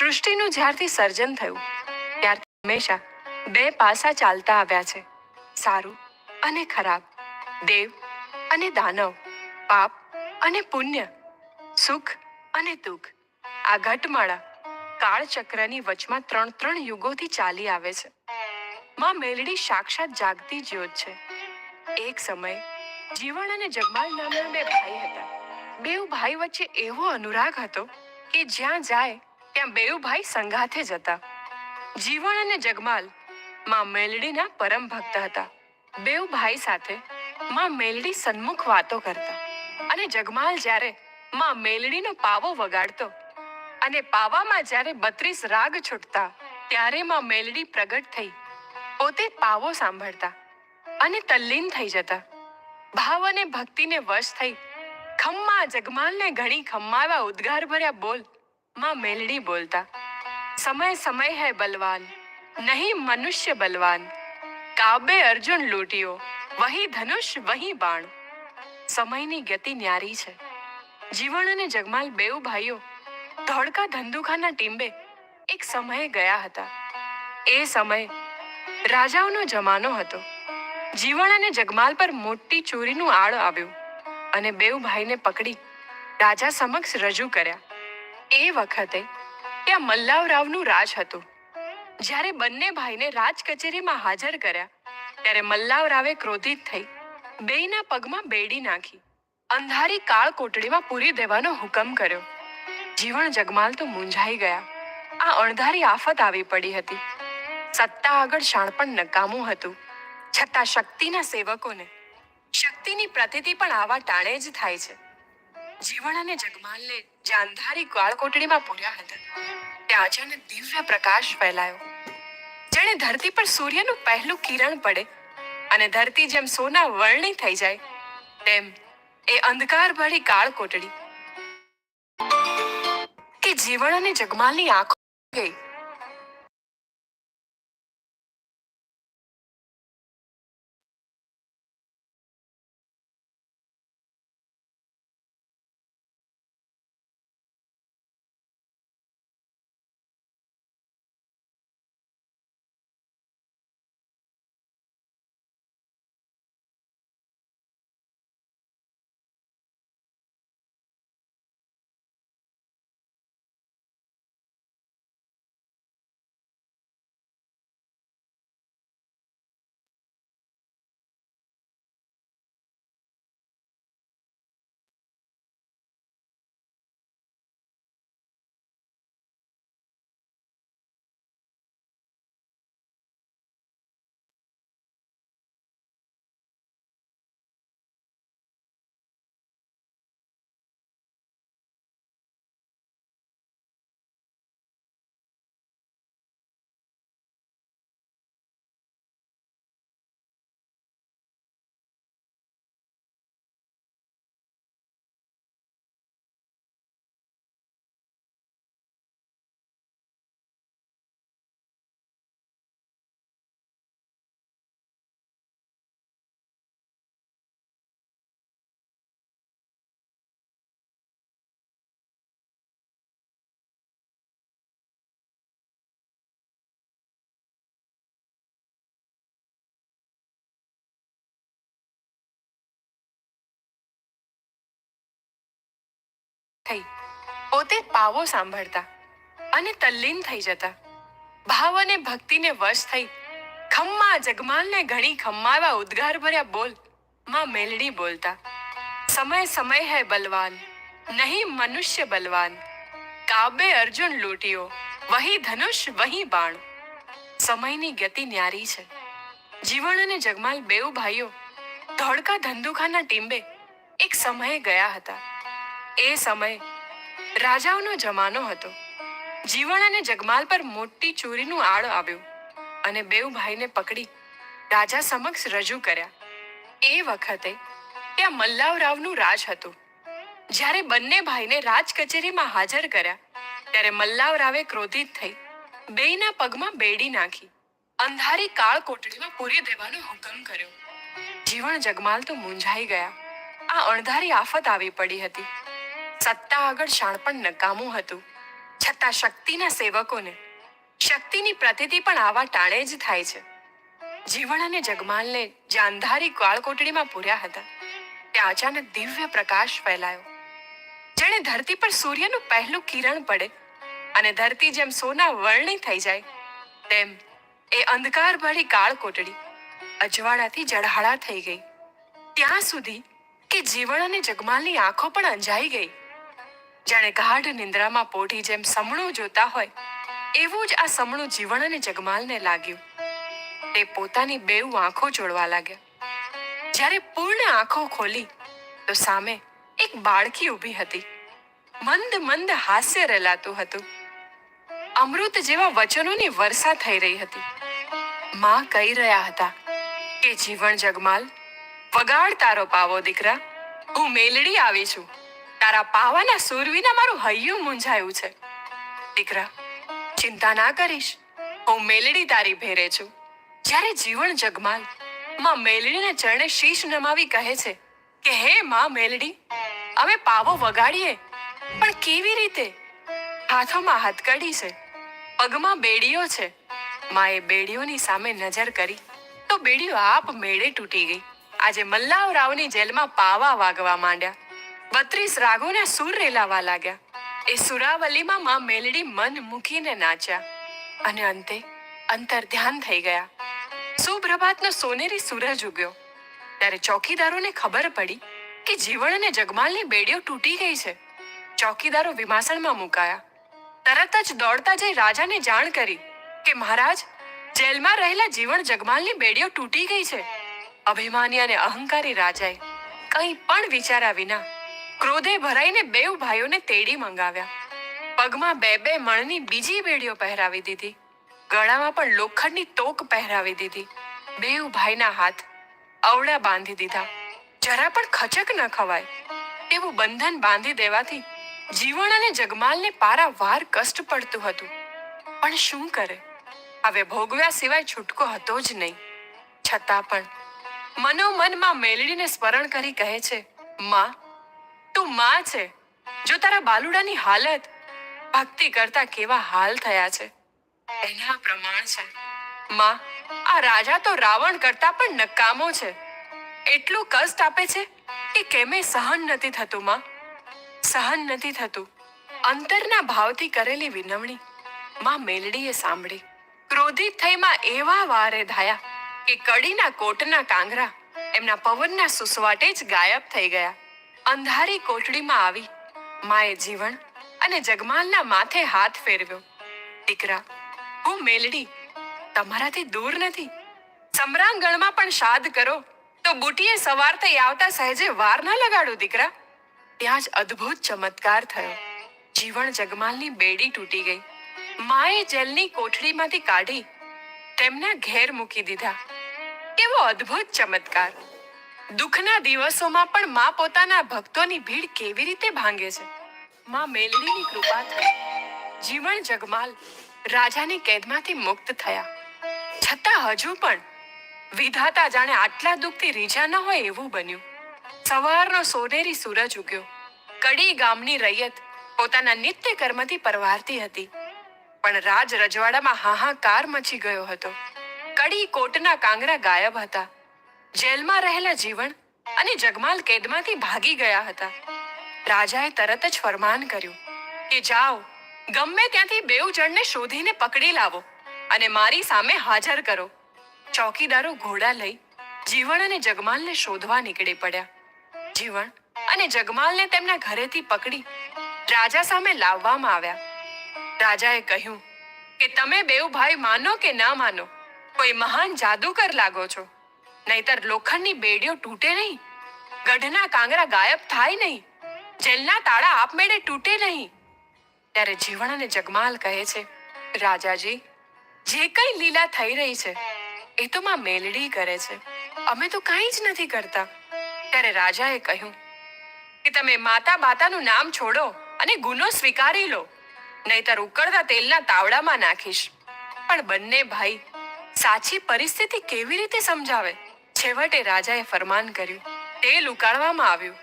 સૃષ્ટિનું જ્યારથી સર્જન થયું, ત્યારથી હંમેશા બે પાસા ચાલતા આવ્યા છે. સારું અને ખરાબ, દેવ અને દાનવ, પાપ અને પુણ્ય, સુખ અને દુઃખ. આ ઘટમાળા કાળચક્રની વચમાં ત્રણ ત્રણ યુગોથી ચાલી આવે છે. માં મેલડી સાક્ષાત જાગતી જ્યોત છે. એક સમય જીવન અને જગમાલ નામના બે ભાઈ હતા. બેઉ ભાઈ વચ્ચે એવો અનુરાગ હતો કે જ્યાં જાય ત્યાં બેઉ ભાઈ સંગાથે જતા. જીવન અને જગમાલમાં મેલડીના પરમ ભક્ત હતા. બેઉ ભાઈ સાથે માં મેલડી સન્મુખ વાતો કરતા. અને જગમાલ જ્યારે માં મેલડીનો પાવો વગાડતો અને પાવામાં જ્યારે બત્રીસ રાગ છૂટતા, ત્યારે માં મેલડી પ્રગટ થઈ. પોતે પાવો સાંભળતા અને તલ્લીન થઈ જતા. ભાવ અને ભક્તિને વશ થઈ ખમ્મા જગમાલને ઘણી ખમ્માવા ઉદ્ગાર ભર્યા બોલ માં મેલડી બોલતા, સમય સમય હૈ બલવાન, નહીં મનુષ્ય બલવાન. કાબે અર્જુન લૂંટ્યો, વહી ધનુષ, વહી બાણ. સમયની ગતિ ન્યારી છે. જીવન અને જગમાલ બેઉ ભાઈઓ, ધોળકા ધંધુખાના ટીંબે એક સમયે ગયા હતા. એ સમય રાજાઓનો જમાનો હતો. જીવણ અને જગમાલ પર મોટી ચોરીનું આળ આવ્યું અને બેઉ ભાઈને પકડી રાજા સમક્ષ રજૂ કર્યા. એ વખતે ત્યાં મલ્લાવરાવનું રાજ હતું. જ્યારે બંને ભાઈને રાજ કચેરીમાં હાજર કર્યા, ત્યારે મલ્લાવરાવે ક્રોધિત થઈ બેયના પગમાં બેડી નાખી, અંધારી કાળ કોટડીમાં પૂરી દેવાનો હુકમ કર્યો. જીવન જગમાલ તો મૂંઝાઈ ગયા. આ અણધારી આફત આવી પડી હતી. સત્તા આગળ શાણપણ નકામું હતું. છતાં શક્તિના સેવકોને શક્તિની પ્રતિતિ પણ આવા ટાણે જ થાય છે. જીવણ અને જગમાલને જે અંધારી કાળ કોટડીમાં પૂર્યા હતા. ત્યાં અચાનક દિવ્ય પ્રકાશ ફેલાયો. જેણે ધરતી પર સૂર્યનું પહેલું કિરણ પડે અને ધરતી જેમ સોના વર્ણી થઈ જાય, તેમ એ અંધકાર ભરી કાળ કોટડી કે જીવન અને જગમાલની આંખો ગઈ. પોતે પાવો સાંભળતા અને તલ્લીન થઈ જતા. ભાવ અને ભક્તિને વશ થઈ ખમ્મા જગમાલને ઘણી ખમ્માવા ઉદ્ગાર ભર્યા બોલ, માં મેલડી બોલતા, સમય સમય હૈ બલવાન, નહીં મનુષ્ય બલવાન, કાબે અર્જુન લૂંટ્યો વહી ધનુષ, વહી બાણ. સમયની ગતિ ન્યારી છે. જીવન અને જગમાલ બેઉ ભાઈઓ, ધોળકા ધંધુખાના ટીંબે એક સમયે ગયા હતા. એ સમય રાજાઓનો જમાનો હતો. જીવણ અને જગમાલ પર મોટી ચોરીનું આળ આવ્યું અને બેઉ ભાઈને પકડી રાજા સમક્ષ રજૂ કર્યા. એ વખતે ત્યાં મલ્લાવરાવનું રાજ હતું. જ્યારે બંને ભાઈને રાજ કચેરીમાં હાજર કર્યા, ત્યારે મલ્લાવરાવે ક્રોધિત થઈ બેયના પગમાં બેડી નાખી, અંધારી કાળ કોટડીમાં પૂરી દેવાનો હુકમ કર્યો. જીવન જગમાલ તો મૂંઝાઈ ગયા. આ અણધારી આફત આવી પડી હતી. સત્તા આગળ શાણપણ નકામું હતું. છતાં શક્તિના સેવકોને, શક્તિની પ્રતિતિ પણ આવા ટાણે જ થાય છે. જીવણ અને જગમાલને જે અંધારી પૂર્યા હતા. ત્યાં અચાનક દિવ્ય પ્રકાશ ફેલાયો. જેણે ધરતી પર સૂર્યનું પહેલું કિરણ પડે અને ધરતી જેમ સોના વર્ણી થઈ જાય, તેમ એ અંધકાર ભરી કાળ કોટડી અજવાળાથી જળહાળા થઈ ગઈ. ત્યાં સુધી કે જીવણ અને જગમાલની આંખો પણ અંજાઈ ગઈ. જાણે ગાઢ નિંદ્રામાં પોઢી જેમ સમણું જોતા હોય, એવું જ આ સમણું જીવન અને જગમાલને લાગ્યું. તે પોતાની બેઉ આંખો જોડવા લાગ્યા. જ્યારે પૂર્ણ આંખો ખોલી, તો સામે એક બાળકી ઊભી હતી. મંદ મંદ હાસ્ય રેલાતું હતું. અમૃત જેવા વચનોની વર્ષા થઈ રહી હતી. માં કહી રહ્યા હતા કે, જીવન જગમાલ વગાડ તારો પાવો દીકરા. હું મેલડી આવી છું. તારા પાવાના સૂર વિના મારું હૈયું મૂંઝાયું છે. દીકરા, ચિંતા ના કરીશ. હું મેલડી તારી ભેરે છું. જ્યારે જીવન જગમાલમાં મેલડીના ચરણે શીશ નમાવી કહે છે કે, હે માં મેલડી અમે પાવો વગાડીએ. પણ કેવી રીતે? હાથોમાં હથકડી છે, પગમાં બેડીઓ છે. માએ બેડીઓની સામે નજર કરી, તો બેડીઓ આપ મેળે તૂટી ગઈ. આજે મલ્લાવ રાવની જેલમાં પાવા વાગવા માંડ્યા. બત્રીસ રાગોના સૂર રેલાવા લાગ્યા. એ સુરાવલીમાં માં મેલડી મન મૂકીને નાચ્યા અને અંતે અંતર ધ્યાન થઈ ગયા. સુપ્રભાતનો સોનેરી સૂરજ ઉગ્યો. ત્યારે ચોકીદારોને ખબર પડી કે જીવણ અને જગમાલની બેડીઓ તૂટી ગઈ છે. ચોકીદારો વિમાસણમાં મુકાયા. તરત જ દોડતા જઈ રાજાને જાણ કરી કે, મહારાજ, જેલમાં રહેલા જીવણ જગમાલની બેડીઓ તૂટી ગઈ છે. અભિમાની અને અહંકારી રાજાએ કંઈ પણ વિચાર્યા વિના ક્રોધે ભરાઈને બેઉ ભાઈઓને તેડી મંગાવ્યા. પગમાં બે બે મણની બીજી બેડીઓ પહેરાવી દીધી. ગળામાં પણ લોખંડની તોક પહેરાવી દીધી. બેઉ ભાઈના હાથ અવળા બાંધી દીધા. જરા પણ ખચક ન ખવાય. તેવું બંધન બાંધી દેવાથી જીવણ અને જગમાલને પારાવાર કષ્ટ પડતું હતું. પણ શું કરે? હવે ભોગવ્યા સિવાય છૂટકો હતો જ નહીં. છતાં પણ મનોમનમાં મેલડીને સ્મરણ કરી કહે છે, માં તું માં છે. જો તારા બાલુડાની હાલત ભક્તિ કરતા કેવા હાલ થયા છે? એના પ્રમાણ છે. માં, આ રાજા તો રાવણ કરતા પણ નકામો છે. એટલું કષ્ટ આપે છે કે કેમે સહન નથી થતું, માં? સહન નથી થતું. અંતરના ભાવથી કરેલી વિનવણી માં મેલડીએ સાંભળી. ક્રોધિત થઈ માં એવા વારે ધાયા કે કડીના કોટના કાંગરા એમના પવનના સુસવાટે જ ગાયબ થઈ ગયા. અંધારી કોટડીમાં આવી. માએ જીવન અને જગમાલના માથે હાથ ફેરવ્યો. દીકરા, હું મેલડી. તમારાથી દૂર નથી. સમરાંગણમાં પણ શાદ કરો. તો બુટીએ સવાર થઈ આવતા સહેજે વાર ના લગાડો, દીકરા. ત્યાં જ અદ્ભુત ચમત્કાર થયો. જીવણ જગમાલની બેડી તૂટી ગઈ. માએ જેલની કોઠડીમાંથી કાઢી તેમના ઘેર મૂકી દીધા. કેવો અદ્ભુત ચમત્કાર. દુઃખના દિવસોમાં પણ માં પોતાના ભક્તોની ભીડ કેવી રીતે ભાંગે છે? માં મેલડીની કૃપા થઈ. જીવન જગમાલ રાજાની કેદમાંથી મુક્ત થયા. છતાં હજુ પણ વિધાતા જાણે આટલા દુઃખથી રીઝા ન હોય એવું બન્યું. સવારનો સોનેરી સૂરજ ઉગ્યો. કડી ગામની રૈયત પોતાના નિત્ય કર્મથી પરવારતી હતી. પણ રાજ રજવાડામાં હાહાકાર મચી ગયો હતો. કડી કોટના કાંગરા ગાયબ હતા. જેલમાં રહેલા જીવન અને જગમાલ કેદમાંથી ભાગી ગયા હતા. રાજાએ તરત જ ફરમાન કર્યું કે જાઓ, ગમે ત્યાંથી બેઉ જણને શોધીને પકડી લાવો અને મારી સામે હાજર કરો. ચોકીદારો ઘોડા લઈ જીવણ અને જગમાલને શોધવા નીકળી પડ્યા. જીવણ અને જગમાલને તેમના ઘરેથી પકડી રાજા સામે લાવવામાં આવ્યા. રાજાએ કહ્યું કે તમે બેઉ ભાઈ માનો કે ના માનો, કોઈ મહાન જાદુકર લાગો છો. નહીતર લોખંડની બેડીઓ તૂટે નહીં. ગઢના કાંગરા ગાયબ થાય નહીં. જેલના તાળા આપમેળે તૂટે નહીં. ત્યારે જીવણ અને જગમાલ કહે છે, રાજાજી, જે કઈ લીલા થઈ રહી છે, એ તો માં મેલડી કરે છે. અમે તો કાંઈ જ નથી કરતા. ત્યારે રાજાએ કહ્યું, કે તમે માતા બાતાનું નામ છોડો અને ગુનો સ્વીકારી લો. નહીતર ઉકળતા તેલના તાવડામાં નાખીશ. પણ બંને ભાઈ સાચી પરિસ્થિતિ કેવી રીતે સમજાવે? છેવટે રાજાએ ફરમાન કર્યું, તેલ ઉકાળવામાં આવ્યું.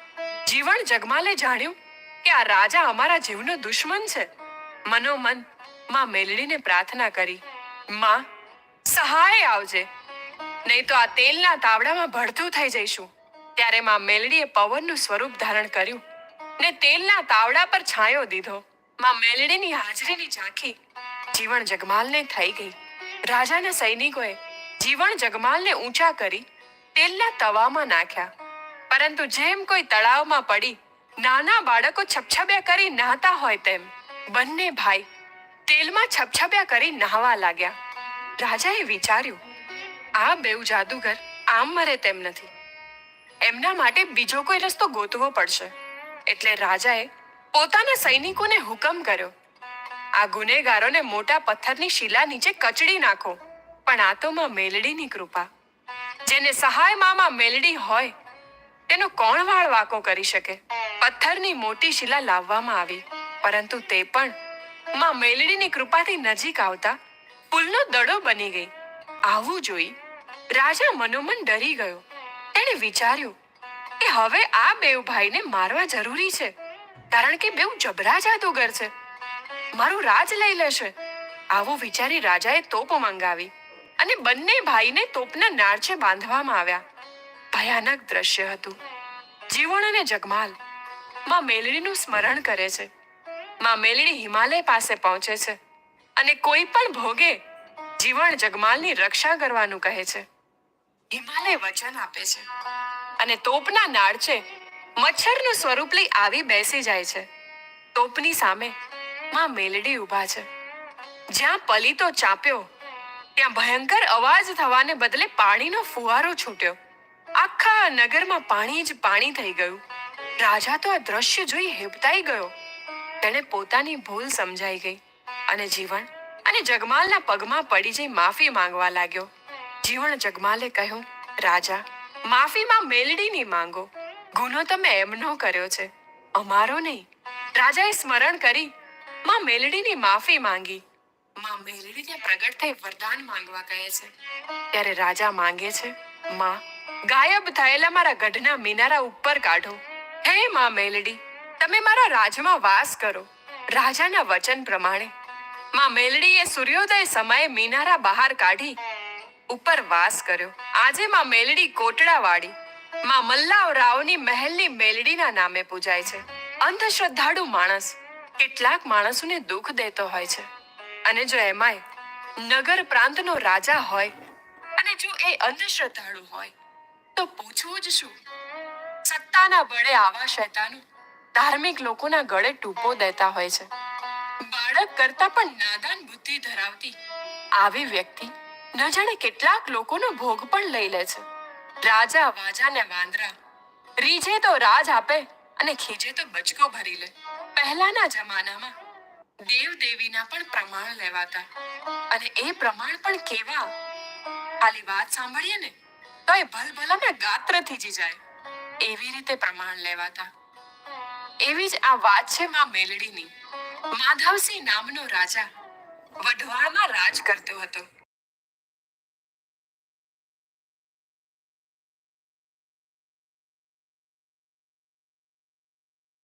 જીવણ જગમાલે જાણ્યું કે આ રાજા અમારા જીવનો દુશ્મન છે. મનોમનમાં મેલડીને પ્રાર્થના કરી, માં, સહાય આવજે. નહીં તો આ તેલના તાવડામાં ભળતું થઈ જઈશું. ત્યારે માં મેલડીએ પવનનું સ્વરૂપ ધારણ કર્યું ને તેલના તાવડા પર છાંયો દીધો. માં મેલડીની હાજરીની ઝાંખી જીવણ જગમાલને થઈ ગઈ. રાજાના સૈનિકોએ જીવણ જગમાલને ઊંચા કરી તેલના તવામાં નાખ્યા. પરંતુ જેમ કોઈ તળાવમાં પડી, નાના બાળકો છપછપ્યા કરી નહાતા હોય તેમ બંને ભાઈ તેલમાં છપછપ્યા કરી નહાવા લાગ્યા. રાજાએ વિચાર્યું, આ બેઉ જાદુગર આમ મરે તેમ નથી. એમના માટે બીજો કોઈ રસ્તો ગોતવો પડશે. એટલે રાજાએ પોતાના સૈનિકોને હુકમ કર્યો આ ગુનેગારોને મોટા પથ્થરની શિલા નીચે કચડી નાખો. પણ આ તો માં મેલડીની કૃપા. જેને સહાય મામાં મેલડી હોય, તેનો કોણ વાળ વાકો કરી શકે? પથ્થરની મોટી શિલા લાવવામાં આવી, પરંતુ તે પણ માં મેલડીની કૃપાથી નજીક આવતા પુલનો દડો બની ગઈ. આવું જોઈ રાજા મનોમન ડરી ગયો. તેણે વિચાર્યું કે હવે આ બેઉ ભાઈને મારવા જરૂરી છે, કારણ કે બેઉ જબરા જાદુગર છે. મારું રાજ લઈ લેશે. આવું વિચારી રાજાએ તોપ મંગાવી અને બંને ભાઈને તોપના નાળચે બાંધવામાં આવ્યા. ભયાનક દ્રશ્ય હતું. જીવણ અને જગમાલ. માં મેલડીનું સ્મરણ કરે છે. માં મેલડી હિમાલય પાસે પહોંચે છે અને કોઈ પણ ભોગે જીવણ જગમાલની રક્ષા કરવાનું કહે છે. હિમાલય વચન આપે છે અને તોપના નાળચે મચ્છરનું સ્વરૂપ લઈ આવી બેસી જાય છે. તોપની સામે માં મેલડી ઊભા છે. જ્યાં પલીતો ચાપ્યો, ત્યાં ભયંકર અવાજ થવાને બદલે પાણીનો ફુવારો છૂટ્યો. આખા નગરમાં પાણી જ પાણી થઈ ગયું. રાજા તો આ દ્રશ્ય જોઈ હેબતાઈ ગયો. તેણે પોતાની ભૂલ સમજાઈ ગઈ અને જીવન અને જગમાલના પગમાં પડી જઈ માફી માંગવા લાગ્યો. જીવણ જગમાલે કહ્યું, રાજા, માફીમાં મેલડીની માંગો. ગુનો તમે એમનો કર્યો છે. અમારો નહીં. રાજાએ સ્મરણ કરી માં મેલડીની માફી માંગી. માં મેલડીને પ્રગટ થઈ વરદાન માંગવા કહે છે. ત્યારે રાજા માંગે છે, માં, ગાયબ થયેલા મારા ગઢના મિનારા ઉપર કાઢો. હે માં મેલડી, તમે મારા રાજમાં વાસ કરો. રાજાના વચન પ્રમાણે, માં મેલડીએ સૂર્યોદય સમયે મિનારા બહાર કાઢી ઉપર વાસ કર્યો. આજે માં મેલડી કોટડાવાળી માં મલ્લાવ રાવની મહેલની મેલડીના નામે પૂજાય છે. અંધશ્રદ્ધાળુ માણસ કેટલાક માણસોને દુઃખ દેતો હોય છે. અને જો એમાંય નગર પ્રાંતનો રાજા હોય અને જો એ અંધશ્રદ્ધાળુ હોય, તો પૂછવું જ શું? સત્તાના બળે આવા શૈતાનો ધાર્મિક લોકોના ગળે ટૂંપો દેતા હોય છે. બાળક કરતા પણ નાદાન બુદ્ધિ ધરાવતી આવી વ્યક્તિ ન જાણે કેટલાક લોકોનો ભોગ પણ લઈ લે છે. રાજા વાજા ને વાંદરા, રીજે તો રાજ આપે અને ખીજે તો બચકો ભરી લે. પહેલાના જમાનામાં દેવ દેવીના પણ પ્રમાણ લેવાતા. અને એ પ્રમાણ પણ કેવા? ખાલી વાત સાંભળીએ ને, તો એ ભલભલાના ગાત્ર થીજી જાય. એવી રીતે પ્રમાણ લેવાતા. એવી જ આ વાત છે માં મેલડીની. માધવસિંહ નામનો રાજા વઢવાળમાં રાજ કરતો હતો.